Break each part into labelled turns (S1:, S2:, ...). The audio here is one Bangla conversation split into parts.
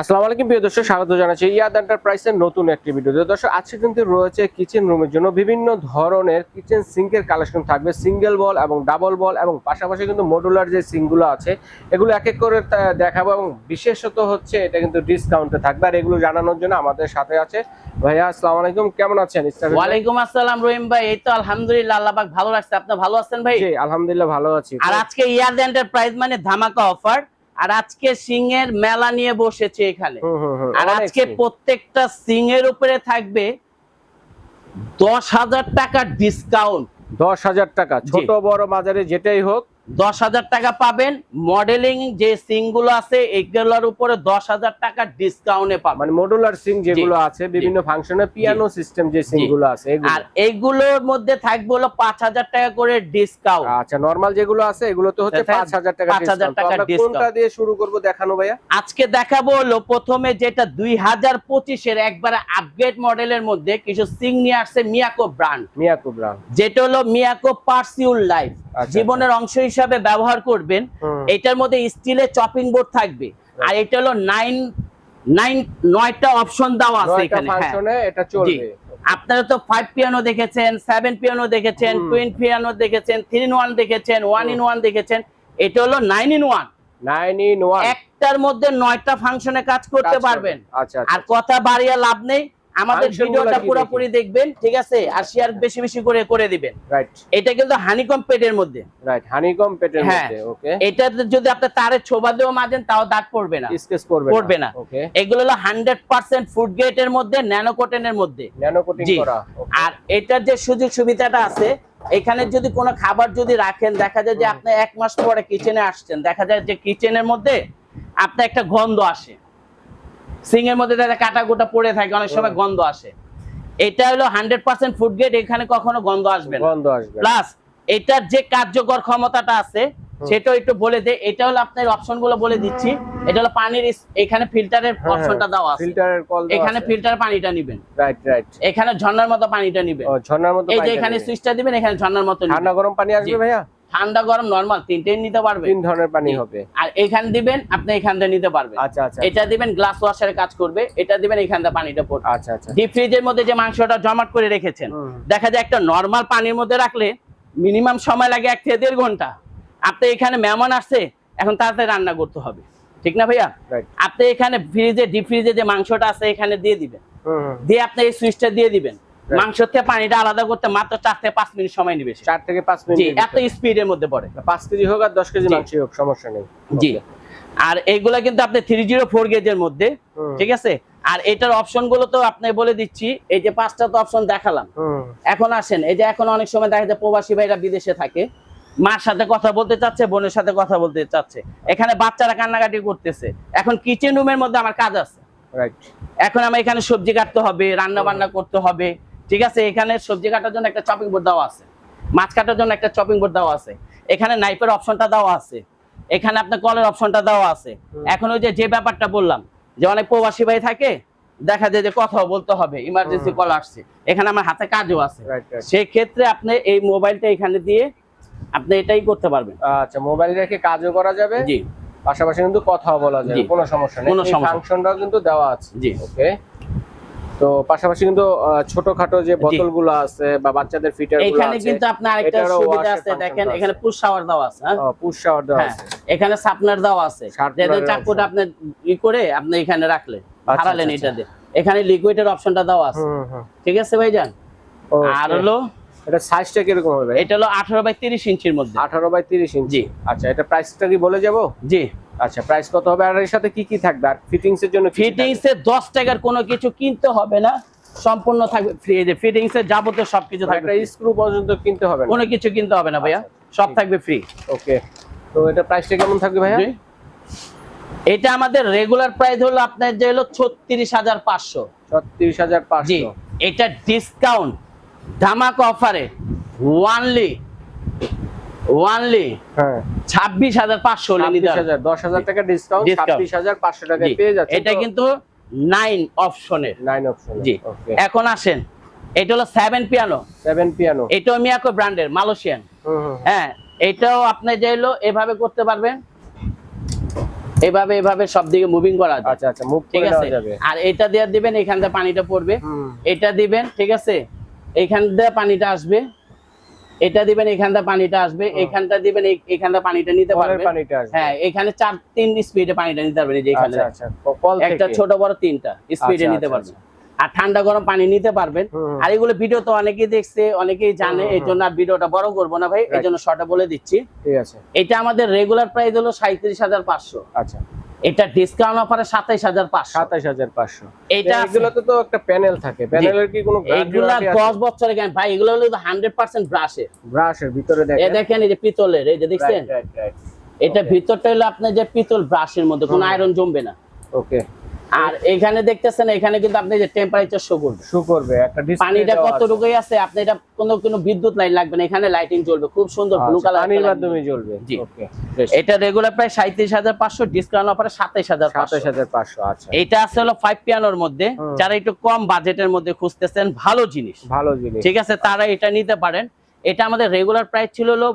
S1: আসসালামু আলাইকুম প্রিয় দর্শক স্বাগত জানাচ্ছি ইয়াদ এন্টারপ্রাইজের নতুন একটি ভিডিও দর্শক আজকে কিন্তু রয়েছে কিচেন রুমের জন্য বিভিন্ন ধরনের কিচেন সিঙ্কের কালেকশন থাকবে। সিঙ্গেল বল এবং ডাবল বল এবং পাশাপাশি কিন্তু মডুলার যে সিঙ্কগুলো আছে এগুলো এক এক করে দেখাবো এবং বিশেষত হচ্ছে এটা কিন্তু ডিসকাউন্টে থাকবে। আর এগুলো জানানোর জন্য আমাদের সাথে আছে। ভাইয়া আসসালামু আলাইকুম কেমন আছেন?
S2: ওয়ালাইকুম আসসালাম রহিম ভাই এই তো আলহামদুলিল্লাহ আল্লাহ পাক ভালো রাখছে। আপনি ভালো আছেন ভাই?
S1: জি আলহামদুলিল্লাহ ভালো আছি।
S2: আর আজকে ইয়াদ এন্টারপ্রাইজ মানে ধামাকা অফার আর আজকে সিং এর মেলা নিয়ে বসেছে এখানে। আর আজকে প্রত্যেকটা সিং এর উপরে থাকবে দশ হাজার টাকার ডিসকাউন্ট
S1: দশ হাজার টাকা ছোট বড় বাজারে যেটাই হোক
S2: দশ হাজার টাকা পাবেন। মডেলিং যে সিংগুলো আছে এগুলোর উপরে দশ হাজার টাকার ডিসকাউন্টে পাবেন।
S1: মানে মডুলার সিং যেগুলো আছে বিভিন্ন ফাংশনে পিয়ানো সিস্টেম যে সিংগুলো আছে
S2: আর এইগুলোর মধ্যে থাকবে হলো পাঁচ হাজার টাকা করে ডিসকাউন্ট
S1: আচ্ছা নরমাল যেগুলো আছে এগুলো তো হচ্ছে পাঁচ হাজার টাকা
S2: 5,000
S1: discount। তো
S2: টাকা
S1: কোনটা দিয়ে শুরু করব দেখানো ভাইয়া?
S2: আজকে দেখাবো হলো প্রথমে যেটা দুই হাজার পঁচিশের একবারে আপগ্রেড মডেলের মধ্যে কিছু সিং নিয়ে আসছে মিয়াকো ব্র্যান্ড
S1: মিয়াকো কুবরা
S2: যেটা হলো মিয়াকো পার্সিউল লাইফ
S1: আচ্ছা।
S2: জীবনের অংশ হিসাবে ব্যবহার করবেন এটার মধ্যে স্টিলের চপিং বোর্ড থাকবে। আর এটা হলো নাইন নাইন নয়টা অপশন দেওয়া আছে এখানে হ্যাঁ। আপনারা তো ফাইভ পিয়ানো দেখেছেন সেভেন পিয়ানো দেখেছেন টুইন পিয়ানো দেখেছেন থ্রি ইন ওয়ান দেখেছেন ওয়ান ইন ওয়ান দেখেছেন এটা হলো nine in one
S1: nine in one
S2: একটার মধ্যে নয়টা ফাংশনে কাজ করতে পারবেন।
S1: আচ্ছা
S2: আর
S1: আচ্ছা
S2: কথা বাড়িয়ে লাভ নেই আমাদের ভিডিওটা পুরোপুরি দেখবেন ঠিক আছে? আর শেয়ার বেশি বেশি করে করে দিবেন।
S1: রাইট
S2: এটা কিন্তু হানিকম পেটের মধ্যে।
S1: রাইট হানিকম পেটের
S2: হ্যাঁ।
S1: মধ্যে ওকে
S2: এটা যদি আপনি তারে ছোবা দিয়েও মাজেন তাও দাগ পড়বে না।
S1: স্কেচ করবে
S2: পড়বে না।
S1: ওকে
S2: এগুলো হলো হান্ড্রেড পার্সেন্ট ফুড গ্রেটের মধ্যে ন্যানো কোটেনের মধ্যে
S1: ন্যানো কোটিং করা
S2: আর এটার যে সুযোগ সুবিধাটা আছে এখানে যদি কোনো খাবার যদি রাখেন দেখা যায় যে আপনি এক মাস পরে কিচেনে আসছেন দেখা যায় যে কিচেনের মধ্যে আপনার একটা গন্ধ আসে। সিং এর মধ্যে দেখা কাটা গোটা পড়ে থাকে অনেক সময় গন্ধ আসে। এটা হলো হান্ড্রেড পার্সেন্ট ফুড গ্রেড এখানে কখনো গন্ধ আসবে না।
S1: গন্ধ আসবে
S2: প্লাস এটার যে কার্যকর ক্ষমতাটা আছে সেটাও একটু বলে দে এটা হলো আপনার অপশনগুলো বলে দিচ্ছি। এটা হলো পানির এখানে ফিল্টারের
S1: হ্যাঁ,
S2: অপশনটা দেওয়া আছে।
S1: ফিল্টারের কল
S2: এখানে ফিল্টার পানিটা নিবেন।
S1: রাইট রাইট
S2: এখানে ঝর্ণার মতো পানিটা নিবেন।
S1: ও ঝর্ণার মতো
S2: এই যে এখানে। সুইচটা দিবেন এখানে ঝর্ণার মতো
S1: ঠান্ডা গরম পানি আসবে ভাইয়া?
S2: ঠান্ডা গরম নরমাল তিনটেই নিতে পারবেন
S1: তিন ধরনের পানি হবে।
S2: এখান দিবেন আপনি এখান থেকে নিতে পারবেন।
S1: আচ্ছা আচ্ছা
S2: এটা দিবেন গ্লাস ওয়াশারে কাজ করবে এটা দিবেন এখান থেকে পানিটা পড়বে।
S1: আচ্ছা আচ্ছা
S2: ডিপ ফ্রিজের মধ্যে যে মাংসটা জমাট করে রেখেছেন দেখা যায় একটা নরমাল পানির মধ্যে রাখলে মিনিমাম সময় লাগে এক থেকে দেড় ঘণ্টা। আপনি এখানে মেহমান আসছে এখন তাড়াতাড়ি রান্না করতে হবে। ঠিক না ভাইয়া? আপনি এখানে ফ্রিজে ডিপ ফ্রিজে যে মাংসটা আছে এখানে দিয়ে দিবেন। দিয়ে আপনি এই সুইচটা দিয়ে দিবেন। মাংস থেকে পানিটা আলাদা করতে মাত্র চার থেকে পাঁচ মিনিট সময় নেবে।
S1: চার থেকে পাঁচ মিনিট
S2: এত স্পিডের মধ্যে পড়ে।
S1: পাঁচ কেজি হোক আর দশ কেজি মাংস হোক সমস্যা নেই।
S2: জি। আর এইগুলা কিন্তু আপনি থ্রি জিরো ফোর গেজের মধ্যে ঠিক আছে? আর এটার অপশনগুলো তো আপনি বলে দিচ্ছি এই যে পাঁচটা তো অপশন দেখালাম। এখন আসেন এই যে এখন অনেক সময় দেখা যায় প্রবাসী ভাইরা বিদেশে থাকে মার সাথে কথা বলতে চাচ্ছে বোনের সাথে কথা বলতে চাচ্ছে। এখানে বাচ্চারা কান্নাকাটি করতেছে। এখন কিচেন রুমের মধ্যে আমার কাজ আছে। এখন আমার এখানে সবজি কাটতে হবে রান্না বান্না করতে হবে ঠিক আছে এখানে সবজি কাটার জন্য একটা চপিং বোর্ড দেওয়া আছে। মাছ কাটার জন্য একটা চপিং বোর্ড দেওয়া আছে। এখানে নাইফের অপশনটা দেওয়া আছে। এখানে আপনার কলের অপশনটা দেওয়া আছে। এখন ওই যে যে ব্যাপারটা বললাম যে অনেক প্রবাসী ভাই থাকে দেখা যায় যে কথাও বলতে হবে ইমার্জেন্সি কল আসছে। এখানে আমার হাতে কাজও আছে। সেই ক্ষেত্রে আপনি এই মোবাইলটা এখানে দিয়ে আপনি এটাই করতে পারবেন।
S1: আচ্ছা মোবাইল রেখে কাজও করা যাবে।
S2: জি।
S1: পাশাপাশি কিন্তু কথাও বলা যাবে
S2: জি।
S1: কোনো সমস্যা নেই।
S2: কোনো।
S1: ফাংশনটাও কিন্তু দেওয়া আছে।
S2: জি।
S1: ওকে তো পাশাপাশি কিন্তু ছোটখাটো যে বোতলগুলো আছে বা বাচ্চাদের ফিটার
S2: এখানে কিন্তু আপনার আরেকটা সুবিধা আছে দেখেন এখানে পুশ শাওয়ার দেওয়া আছে হ্যাঁ?
S1: পুশ শাওয়ার
S2: হ্যাঁ,
S1: আছে।
S2: এখানে সাপনার দেওয়া আছে। যেটা চাকুটা আপনি ই করে আপনি এখানে রাখলেন
S1: আচ্ছা,
S2: হারালেন
S1: আচ্ছা,
S2: এটা দিয়ে। এখানে লিকুইডের অপশনটা দেওয়া আছে। ঠিক আছে ভাইজান. আর হলো?
S1: এটা সাইজটা কীরকম হবে?
S2: এটা হলো আঠারো বাই তিরিশ ইঞ্চির মধ্যে।
S1: আঠারো বাই তিরিশ ইঞ্চি।
S2: জি।
S1: আচ্ছা এটা প্রাইসটা কি বলে যাব?
S2: জি।
S1: আচ্ছা প্রাইস কত হবে? আর এর সাথে কি কি থাকবে? আর ফিটিংস এর জন্য
S2: ফিটিংস এর দশ টাকার কোনো কিছু কিনতে হবে না। সম্পূর্ণ থাকবে ফ্রি যে ফিটিংস এর যাবতীয় সবকিছু
S1: মানে
S2: থাকবে
S1: একটা স্ক্রু পর্যন্ত কিনতে হবে না?
S2: কোনো কিছু কিনতে হবে না ভাইয়া।
S1: আচ্ছা,
S2: সব থাকবে ফ্রি
S1: ওকে তো এটা প্রাইসটা কেমন থাকবে ভাইয়া।
S2: এটা আমাদের রেগুলার প্রাইস হলো আপনার যে হলো ছত্রিশ হাজার পাঁচশো।
S1: ছত্রিশ হাজার
S2: জি
S1: পাঁচশো
S2: এটা ডিসকাউন্ট ধামাক অফারে ওয়ানলি ওয়ানলি
S1: হ্যাঁ।
S2: ছাব্বিশ হাজার পাঁচশো
S1: দশ হাজার টাকা ডিসকাউন্ট। ছাব্বিশ হাজার পাঁচশো পেয়ে যাচ্ছে
S2: এটা কিন্তু নাইন অপশনের
S1: নাইন অপশন
S2: জি। এখন আসেন। এটা হলো সেভেন পিয়ানো
S1: সেভেন পিয়ানো
S2: এটাও মিয়াকো ব্র্যান্ডের মালয়েশিয়ান হ্যাঁ এটাও আপনি যে হলো এভাবে করতে পারবেন। এভাবে এভাবে সব দিকে মুভিং করা যায়।
S1: আচ্ছা আচ্ছা মুভ
S2: ঠিক
S1: করে
S2: আছে?
S1: যাবে।
S2: আর এটা দিয়ে দিবেন এখান থেকে পানিটা পড়বে। এটা দিবেন ঠিক আছে? এখান দিয়ে পানিটা আসবে। এটা দিবেন এখান থেকে পানিটা আসবে এখানটা দিবেন এই- এখান থেকে পানিটা নিতে পারবেন। হ্যাঁ এখানে চার তিন স্পিডে পানিটা নিতে পারবেন যে এখানে।
S1: আচ্ছা আচ্ছা
S2: একটা ছোট বড় তিনটা স্পিডে
S1: আচ্ছা,
S2: নিতে পারবেন। আর ঠান্ডা গরম পানি নিতে পারবেন। আর এগুলো ভিডিও তো অনেকেই দেখছে অনেকেই জানে এই জন্য আর ভিডিওটা বড় করব না ভাই এই. জন্য শর্টে বলে দিচ্ছি।
S1: ঠিক আছে।
S2: এটা আমাদের রেগুলার প্রাইস হলো সাঁত্রিশ হাজার পাঁচশো।
S1: আচ্ছা।
S2: এটা ডিসকাউন্ট অফারে সাতাইশ হাজার পাঁচশো।
S1: সাতাশ হাজার পাঁচশো।
S2: এটা
S1: এগুলোতে তো একটা প্যানেল থাকে। প্যানেলের কি কোনো
S2: এগুলো দশ বছরের জ্ঞান ভাই এগুলো হলো হান্ড্রেড পার্সেন্ট ব্রাশের
S1: ভিতরে দেখেন।
S2: দেখেন এই যে পিতলের এই যে দেখছেন?
S1: রাইট রাইট রাইট
S2: এটা ভিতরটা হলো আপনার যে পিতল ব্রাশের মধ্যে কোনো আয়রন জমবে না।
S1: ওকে
S2: আর এখানে দেখতেছেন এখানে কিন্তু আপনি যে টেম্পারেচার শো করবে।
S1: শু করবে একটা display
S2: পানিটা। কতটুকুই আছে। আপনি এটা কোনো কোনো বিদ্যুৎ লাইন লাগবে না এখানে লাইটিং জ্বলবে খুব সুন্দর ব্লু
S1: আচ্ছা,
S2: কালার
S1: পানির মাধ্যমে জ্বলবে
S2: জি।
S1: ওকে
S2: এটা রেগুলার প্রায় সাঁত্রিশ হাজার পাঁচশো ডিসকাউন্ট অফারে সাতাইশ হাজার
S1: সাতাশ হাজার পাঁচশো আচ্ছা।
S2: এটা আছে হলো ফাইভ পিয়ানোর মধ্যে যারা একটু কম বাজেটের মধ্যে খুঁজতেছেন ভালো জিনিস।
S1: ভালো জিনিস।
S2: ঠিক আছে তারা এটা নিতে পারেন। এটা আমাদের রেগুলার প্রাইস ছিল হলো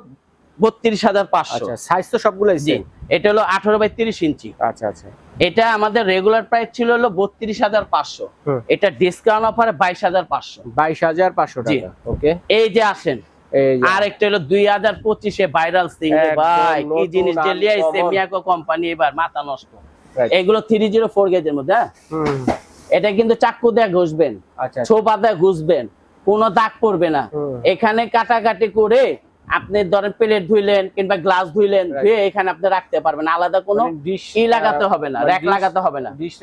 S2: বত্রিশ হাজার পাঁচশো।
S1: আচ্ছা সাইজ তো সবগুলোই
S2: জি এটা হলো আঠারো বাই তিরিশ ইঞ্চি।
S1: আচ্ছা আচ্ছা।
S2: এটা আমাদের রেগুলার প্রাইস ছিল হলো বত্রিশ হাজার পাঁচশো। এটা ডিসকাউন্ট অফারে বাইশ হাজার পাঁচশো
S1: বাইশ হাজার পাঁচশো। টাকা ওকে
S2: এই যে আসেন আর একটা হলো দুই হাজার পঁচিশে ভাইরাল সিং ভাই কি জিনিস যে লিয়ে আইছে
S1: uncommon।
S2: মিয়াকো কোম্পানি এবার মাথা নষ্ট এগুলো থ্রি জিরো ফোর গেজের মধ্যে হ্যাঁ? এটা কিন্তু চাক্কু দিয়ে ঘষবেন
S1: আচ্ছা
S2: ছোপা দিয়ে ঘুষবেন কোনো দাগ পড়বে না। এখানে কাটাকাটি করে আপনি ধরেন প্লেট ধুইলেন কিংবা গ্লাস ধুইলেন ধুয়ে এখানে আপনি রাখতে পারবেন। আলাদা কোনো
S1: মানে
S2: ই লাগাতে হবে না
S1: মানে
S2: র্যাক লাগাতে হবে না। ডিশ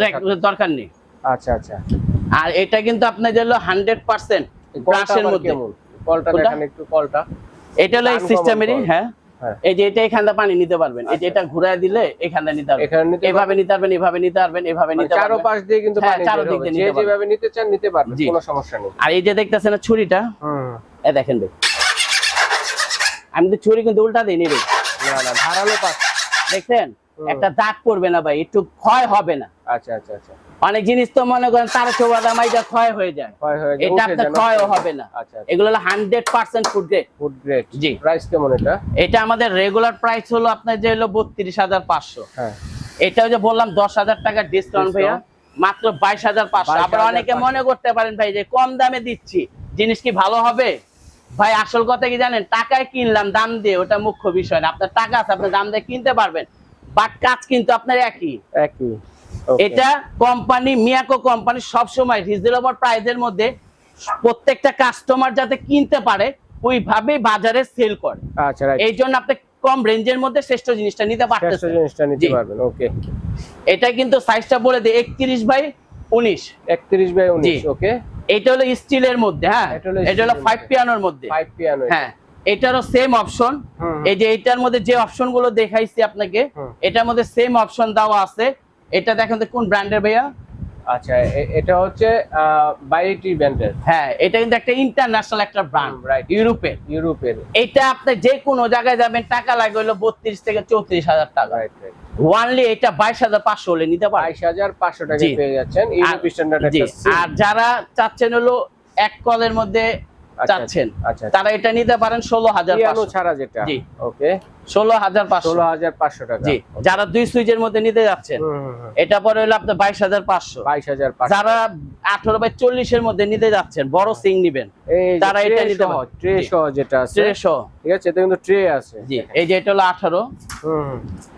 S2: র্যাক দরকার নেই।
S1: আচ্ছা আচ্ছা।
S2: আর এটা কিন্তু আপনার হলো হান্ড্রেড পার্সেন্ট
S1: এই
S2: ব্রাশের মধ্যে।
S1: কলটা? দেখেন একটু কলটা।
S2: এটা হলো
S1: Uncommon
S2: সিস্টেমেরই হ্যাঁ।
S1: হ্যাঁ।
S2: এই যে এটা এখান পানি নিতে পারবেন। এই যে
S1: আচ্ছা।
S2: এটা ঘুরায় দিলে এখান নিতে পারবেন। এভাবে নিতে পারবেন এভাবে নিতে পারবেন এভাবে
S1: মানে
S2: নিতে
S1: চারো পাশ দিয়ে কিন্তু
S2: হ্যাঁ,
S1: পানি
S2: চারো দিক দিয়ে
S1: যেভাবে নিতে চান নিতে পারবেন কোনো সমস্যা নেই।
S2: আর এই যে দেখতেছেন ছুরিটা?
S1: হুম।
S2: এ দেখেন ভাই। আমি তো ছুরি কিন্তু উল্টা দিই নি রে
S1: না না ধারালো পাশ
S2: দেখছেন? একটা দাগ পড়বে না ভাই একটু ক্ষয় হবে না।
S1: আচ্ছা আচ্ছা আচ্ছা।
S2: অনেক জিনিস তো মনে করেন তার চোবাদা ক্ষয় হয়ে যায়।
S1: ক্ষয়
S2: এটা আপনার
S1: যায়,
S2: হবে না।
S1: আচ্ছা আচ্ছা।
S2: এগুলো হলো hundred percent food grade
S1: food grade
S2: জি।
S1: প্রাইস কেমন এটা?
S2: এটা আমাদের রেগুলার প্রাইস হলো আপনার যে হলো বত্রিশ হাজার পাঁচশো।
S1: হ্যাঁ।
S2: এটা যে বললাম দশ হাজার টাকার ডিসকাউন্ট ভাইয়া মাত্র বাইশ হাজার পাঁচশো। আবার অনেকে মনে করতে পারেন ভাই যে কম দামে দিচ্ছি। জিনিস কি ভালো হবে? ভাই আসল কথা কি জানেন? টাকায় কিনলাম দাম দিয়ে ওটা মুখ্য বিষয় না। আপনার টাকা আছে আপনি দাম দিয়ে কিনতে পারবেন। বাট কাজ কিন্তু আপনার একই।
S1: একই।
S2: এটা কোম্পানি মিয়াকো কোম্পানি সবসময় রিজনেবল প্রাইসের মধ্যে প্রত্যেকটা কাস্টমার যাতে কিনতে পারে ওইভাবেই বাজারে সেল করে।
S1: আচ্ছা রাইট
S2: এই জন্য আপনি কম রেঞ্জের মধ্যে শ্রেষ্ঠ জিনিসটা নিতে
S1: শ্রেষ্ঠ
S2: পারতেছেন।
S1: জিনিসটা নিতে পারবেন ওকে
S2: এটা কিন্তু সাইজটা বলে দিই একত্রিশ বাই উনিশ।
S1: 31 বাই
S2: জি।
S1: 19 ওকে
S2: এটা হলো স্টিলের মধ্যে হ্যাঁ?
S1: এটা হলো
S2: ফাইভ। পিয়ানোর মধ্যে।
S1: 5 পিয়ানো
S2: হ্যাঁ এটারও সেম অপশন এই যে এটার মধ্যে যে অপশনগুলো দেখাইছি আপনাকে এটার মধ্যে সেম অপশন দেওয়া আছে। এটা দেখেন তো কোন ব্র্যান্ডের ভাইয়া?
S1: আচ্ছা এটা হচ্ছে বাইটি ব্র্যান্ডের
S2: হ্যাঁ এটা কিন্তু একটা ইন্টারন্যাশনাল একটা ব্র্যান্ড
S1: right.
S2: ইউরোপের
S1: ইউরোপের
S2: এটা আপনি যে কোনো জায়গায় যাবেন টাকা লাগবে হলো বত্রিশ থেকে চৌত্রিশ হাজার টাকা।
S1: রাইট রাইট
S2: ওয়ানলি এটা বাইশ হাজার পাঁচশো হলে নিতে পারেন
S1: 22500 টাকা
S2: জি।
S1: পেয়ে যাচ্ছেন
S2: আর যারা চাচ্ছেন হলো এক কলের মধ্যে
S1: আচ্ছা,
S2: চাচ্ছেন
S1: আচ্ছা
S2: তারা এটা নিতে পারেন ষোলো হাজার
S1: ছাড়া যেটা। ওকে
S2: ষোলো হাজার পাঁচশো।
S1: টাকা।
S2: জি যারা দুই সুইচের মধ্যে নিতে যাচ্ছেন
S1: হুম, হুম, হুম।
S2: এটা পরে হলো আপনার বাইশ হাজার পাঁচশো।
S1: 22500
S2: যারা আঠারো বাই চল্লিশের মধ্যে নিতে যাচ্ছেন বড় সিং নিবেন।
S1: এই
S2: তারা এটা নিতে
S1: ট্রে সহ যেটা আছে
S2: ট্রেশো
S1: ঠিক আছে এটা কিন্তু ট্রে আছে।
S2: জি এই যে এটা হলো আঠারো।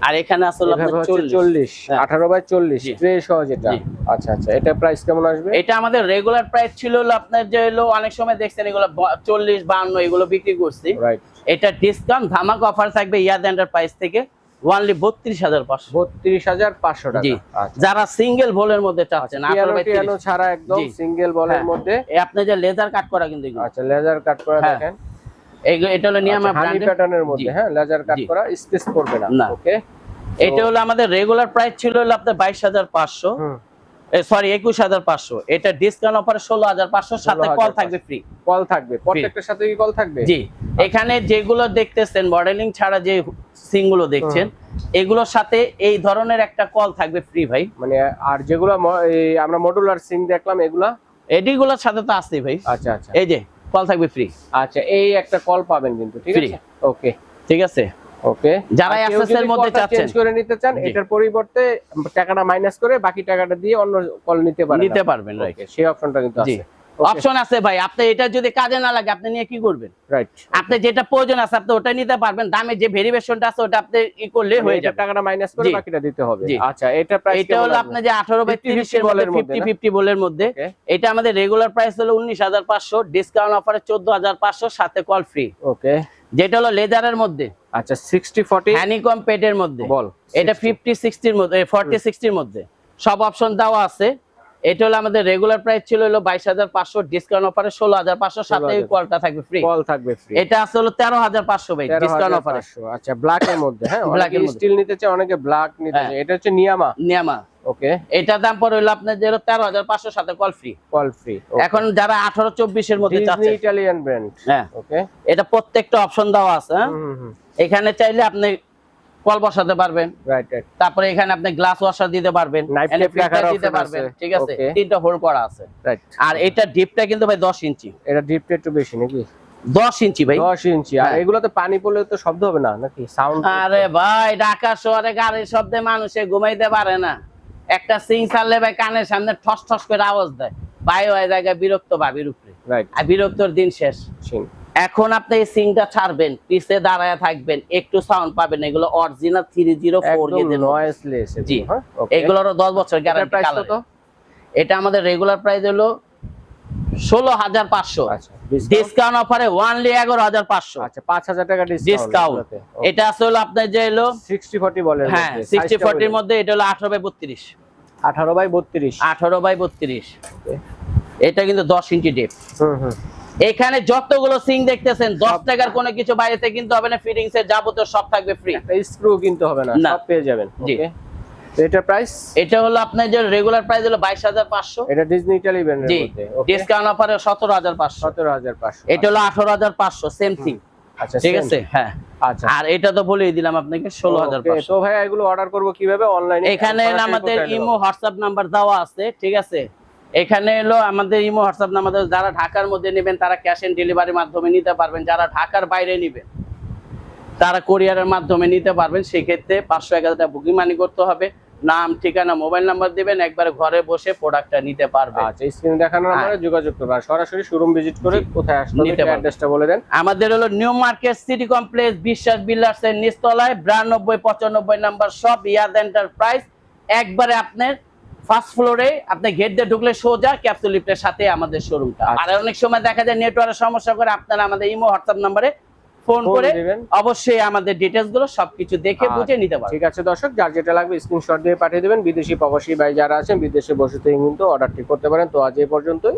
S2: আর এখানে আসলে আপনার চল্লিশ। হ্যাঁ।
S1: আঠারো বাই চল্লিশ ট্রে সহ যেটা। আচ্ছা আচ্ছা এটা প্রাইস কেমন আসবে?
S2: এটা আমাদের রেগুলার প্রাইস ছিল হলো আপনার যে হলো অনেক সময় দেখছেন এগুলো চল্লিশ বান্ন এগুলো বিক্রি করছি।
S1: রাইট
S2: এটা ডিসকাউন্ট ধামাক অফার থাকবে ইয়াদ এন্টারপ্রাইজ থেকে ওয়ানলি বত্রিশ হাজার পাঁচশো।
S1: বত্রিশ হাজার পাঁচশো টাকা। আচ্ছা।
S2: যারা সিঙ্গেল ভোলের মধ্যে চাচ্ছেন বাই
S1: টিয়ানো ছাড়া একদম সিঙ্গেল বলের
S2: হ্যাঁ।
S1: মধ্যে।
S2: আপনি যে লেজার কাট করা কিন্তু
S1: আচ্ছা লেজার কাট করা
S2: হ্যাঁ,
S1: দেখেন।
S2: এটা হলো
S1: প্যাটার্নের মধ্যে হ্যাঁ লেজার কাট করা স্কেচ করবে না। ওকে
S2: এটা হলো আমাদের রেগুলার প্রাইস ছিল হলো আপনার বাইশ হাজার পাঁচশো। সরি একুশ হাজার পাঁচশো। এটা ডিসকাউন্ট অফারে ষোলো হাজার পাঁচশো সাথে কল থাকবে ফ্রি
S1: কল থাকবে প্রত্যেকটার সাথে কি কল থাকবে?
S2: জি। এখানে যেগুলো দেখতেছেন মডেলিং ছাড়া যে সিংগুলো দেখছেন এগুলোর সাথে এই ধরনের একটা কল থাকবে ফ্রি ভাই।
S1: মানে আর যেগুলো আমরা মডুলার সিং দেখলাম এগুলা?
S2: এডিগুলোর সাথে তো আসতেই ভাই।
S1: আচ্ছা আচ্ছা।
S2: এই যে কল থাকবে ফ্রি
S1: আচ্ছা এই একটা কল পাবেন কিন্তু ঠিক আছে? ওকে
S2: ঠিক আছে?
S1: ওকে
S2: যারা এর মধ্যে চাচ্ছেন।
S1: চেঞ্জ করে নিতে চান এটার পরিবর্তে টাকাটা মাইনাস করে বাকি টাকাটা দিয়ে অন্য কল নিতে পারেন
S2: নিতে পারবেন রাইট
S1: সেই অপশনটা কিন্তু আছে।
S2: অপশন আছে ভাই আপনি এটা যদি কাজে না লাগে আপনি নিয়ে কি করবেন?
S1: রাইট
S2: আপনি যেটা প্রয়োজন আছে আপনি ওটা নিতে পারবেন। দামে যে ভেরিয়েশনটা আছে ওটা আপনি ই করলে হয়ে যাবে।
S1: টাকাটা মাইনাস করে বাকিটা দিতে হবে। আচ্ছা এটা প্রাইস
S2: এটা হলো আপনার যে আঠারো বাই
S1: 50
S2: তিরিশ এর মধ্যে
S1: মধ্যে
S2: ফিফটি
S1: না?
S2: ফিফটি বলের মধ্যে এটা আমাদের রেগুলার প্রাইস হলো উনিশ হাজার পাঁচশো ডিসকাউন্ট অফারে চোদ্দ হাজার পাঁচশো সাথে কল ফ্রি
S1: ওকে।
S2: যেটা হলো লেদারের মধ্যে।
S1: আচ্ছা 60 40
S2: হ্যানিকম পেটের মধ্যে।
S1: বল
S2: এটা 50 60 এর মধ্যে 40 60 এর মধ্যে। সব অপশন দেওয়া আছে। এটা হলো আমাদের রেগুলার প্রাইস ছিল হলো বাইশ হাজার পাঁচশো ডিসকাউন্ট অফারে ষোলো হাজার পাঁচশো সাথে কলটা থাকবে ফ্রি
S1: কল থাকবে ফ্রি
S2: এটা আছে হলো তেরো হাজার পাঁচশো ভাই ডিসকাউন্ট অফারে
S1: আচ্ছা ব্ল্যাক এর মধ্যে হ্যাঁ ব্ল্যাক
S2: এর
S1: এর
S2: মধ্যে।
S1: স্টিল নিতে চায় অনেকে ব্ল্যাক নিতে
S2: হ্যাঁ।
S1: চায়। এটা হচ্ছে নিয়ামা
S2: নিয়ামা
S1: ওকে
S2: এটার দাম পরে হলো আপনার যে তেরো হাজার পাঁচশো সাথে কল ফ্রি
S1: কল ফ্রি
S2: এখন যারা আঠারো চব্বিশের মধ্যে
S1: ইটালিয়ান ব্র্যান্ড
S2: হ্যাঁ।
S1: ওকে।
S2: এটা প্রত্যেকটা অপশন দেওয়া আছে হ্যাঁ? এখানে চাইলে আপনি কল বসাতে পারবেন। তারপরে এখানে আপনি গ্লাস ওয়াশার দিতে পারবেন দিতে পারবেন ঠিক আছে? তিনটা হোল্ড করা আছে। আর এটা ডিপটা কিন্তু ভাই দশ ইঞ্চি।
S1: এটা ডিপটা একটু বেশি নাকি?
S2: দশ ইঞ্চি ভাই।
S1: 10 ইঞ্চি। আর
S2: হ্যাঁ।
S1: এগুলোতে পানি পড়লে তো শব্দ হবে না নাকি? সাউন্ড
S2: আরে ভাই ঢাকা শহরে গাড়ির শব্দে মানুষে ঘুমাইতে পারে না। একটা সিং ছাড়লে ভাই কানের সামনে ঠস ঠস করে আওয়াজ দেয়। ভাই ওই জায়গায় বিরক্ত ভাবির উপরে আর বিরক্তর দিন শেষ। এখন আপনি এই সিংটা ছাড়বেন পিছে দাঁড়ায় থাকবেন একটু সাউন্ড পাবেন এগুলো original three zero four
S1: noiseless
S2: জি। এগুলোরও দশ বছর গ্যারান্টি কালার এটা আমাদের রেগুলার প্রাইস হলো ষোলো হাজার পাঁচশো? ডিসকাউন্ট অফারে ওয়ানলি এগারো হাজার পাঁচশো।
S1: আচ্ছা 5000 টাকা ডিসকাউন্ট
S2: এটা আসলে আপনার যে হলো
S1: 60 40 বলের
S2: হ্যাঁ সিক্সটি ফোরটির মধ্যে এটা হলো আঠারো বাই বত্রিশ।
S1: 18 বাই 32
S2: আঠারো বাই বত্রিশ. এটা কিন্তু দশ ইঞ্চি ডেপ
S1: হুম হুম।
S2: এখানে যতগুলো সিং দেখতেছেন দশ টাকার কোনো কিছু বাইরেতে কিনতে হবে না ফিটিংস এর যাবতীয় সব থাকবে ফ্রি
S1: স্ক্রু কিনতে হবে না। সব পেয়ে যাবেন
S2: জি।
S1: ওকে এটা প্রাইস
S2: এটা হলো আপনার যে রেগুলার প্রাইস হলো বাইশ হাজার পাঁচশো।
S1: এটা ডিজনি ইটালি ব্র্যান্ডের
S2: জি
S1: মধ্যে ওকে
S2: ডিসকাউন্ট অফারে সতেরো হাজার পাঁচশো।
S1: 17500
S2: এটা হলো আঠারো হাজার পাঁচশো সেম থিং ঠিক আছে? হ্যাঁ।
S1: আচ্ছা।
S2: আর এটা তো বলেই দিলাম আপনাকে ষোলো হাজার
S1: তো ভাই এগুলো অর্ডার করব কীভাবে? অনলাইনে
S2: এখানে হলো আমাদের ইমো হোয়াটসঅ্যাপ নাম্বার দেওয়া আছে ঠিক আছে? এখানে এলো আমাদের ইমো হোয়াটসঅ্যাপ নাম্বার যারা ঢাকার মধ্যে নেবেন তারা ক্যাশ অন ডেলিভারির মাধ্যমে নিতে পারবেন। যারা ঢাকার বাইরে নেবেন তারা কোরিয়ারের মাধ্যমে নিতে পারবেন। সেক্ষেত্রে পাঁচশো এক হাজার টাকা বুকিং মানি করতে হবে। নাম ঠিকানা মোবাইল নাম্বার দিবেন একবারে ঘরে বসে প্রোডাক্টটা নিতে পারবেন
S1: আচ্ছা স্ক্রিনে দেখানো নাম্বারে যোগাযোগ করবেন। সরাসরি শোরুম ভিজিট করে কোথায় আসতে
S2: নিতে
S1: অ্যাড্রেসটা বলে দেন।
S2: আমাদের হলো New Market City complex Biswas builders এর নিচতলায় বিরানব্বই পঁচানব্বই নাম্বার সব ইয়াদ এন্টারপ্রাইজ একবারে আপনার ফার্স্ট ফ্লোরে আপনি গেট দিয়ে ঢুকলে সোজা ক্যাপসুল লিফটের সাথে আমাদের শোরুমটা
S1: আচ্ছা।
S2: আর অনেক সময় দেখা যায় নেটওয়ার্কের সমস্যা করে আপনারা আমাদের ইমো হোয়াটসঅ্যাপ নাম্বারে ফোন করে। অবশ্যই আমাদের ডিটেলসগুলো সবকিছু দেখে
S1: আচ্ছা,
S2: বুঝে নিতে পারবেন।
S1: ঠিক আছে দর্শক যার যেটা লাগবে স্ক্রিনশট দিয়ে পাঠিয়ে দেবেন। বিদেশি প্রবাসী ভাই যারা আছেন বিদেশে বসে থেকে কিন্তু অর্ডারটি করতে পারেন। তো আজ এই পর্যন্তই।